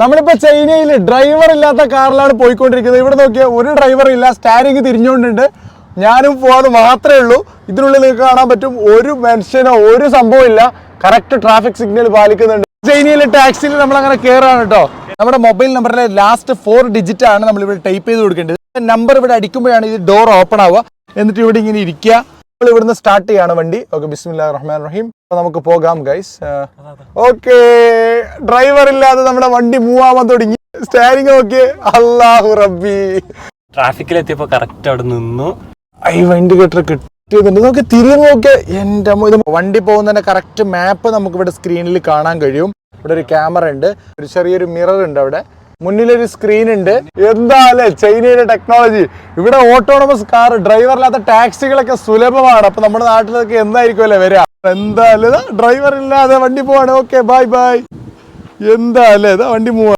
നമ്മളിപ്പോ ചൈനയിൽ ഡ്രൈവർ ഇല്ലാത്ത കാറിലാണ് പോയിക്കൊണ്ടിരിക്കുന്നത്. ഇവിടെ നോക്കിയാൽ ഒരു ഡ്രൈവർ ഇല്ല സ്റ്റാരിങ് തിരിഞ്ഞുകൊണ്ടുണ്ട് ഞാനും പോവാതെ മാത്രമേ ഉള്ളൂ. ഇതിനുള്ളിൽ നിങ്ങൾക്ക് കാണാൻ പറ്റും ഒരു മനുഷ്യനോ ഒരു സംഭവം ഇല്ല. കറക്റ്റ് ട്രാഫിക് സിഗ്നൽ പാലിക്കുന്നുണ്ട്. ചൈനയിലെ ടാക്സിയിൽ നമ്മൾ അങ്ങനെ കയറാണ് കേട്ടോ നമ്മുടെ മൊബൈൽ നമ്പറിലെ ലാസ്റ്റ് ഫോർ ഡിജിറ്റ് ആണ് നമ്മൾ ഇവിടെ ടൈപ്പ് ചെയ്ത് കൊടുക്കേണ്ടത്. നമ്പർ ഇവിടെ അടിക്കുമ്പോഴാണ് ഇത് ഡോർ ഓപ്പൺ ആവുക. എന്നിട്ട് ഇവിടെ ഇങ്ങനെ ഇരിക്കുക. നമ്മൾ ഇവിടുന്ന് സ്റ്റാർട്ട് ചെയ്യാണ് വണ്ടി. ഓക്കെ ബിസ്മില്ലാ റഹ്മാൻ റഹീം അപ്പൊ നമുക്ക് പോകാം ഗൈസ് ഓക്കെ ഡ്രൈവർ ഇല്ലാതെ നമ്മുടെ വണ്ടി മൂവാമ തുടങ്ങി. സ്റ്റാരിങ് ഓക്കെ അള്ളാഹു റബ്ബി. ട്രാഫിക്കിൽ എത്തിയപ്പോ കറക്റ്റ് അവിടെ നിന്നു. ഈ കെട്ടർ കിട്ടിയതുണ്ട്. നമുക്ക് തിരിഞ്ഞു അമ്മോ, ഇത് വണ്ടി പോകുന്നതിന്റെ കറക്റ്റ് മാപ്പ് നമുക്ക് ഇവിടെ സ്ക്രീനിൽ കാണാൻ കഴിയും. ഇവിടെ ഒരു ക്യാമറ ഉണ്ട്. ഒരു ചെറിയൊരു മിറർ ഉണ്ട് അവിടെ. മുന്നിലൊരു സ്ക്രീൻ ഉണ്ട്. എന്താ അല്ലേ ചൈനയുടെ ടെക്നോളജി ഇവിടെ ഓട്ടോണമസ് കാർ ഡ്രൈവറില്ലാത്ത ടാക്സികളൊക്കെ സുലഭമാണ്. അപ്പൊ നമ്മുടെ നാട്ടിലൊക്കെ എന്തായിരിക്കും അല്ലേ വരാ? എന്താ അല്ലേ? ഡ്രൈവർ ഇല്ലാതെ വണ്ടി പോവാണ്. ഓക്കെ ബൈ ബൈ എന്താ അല്ലേ? വണ്ടി പോവാ.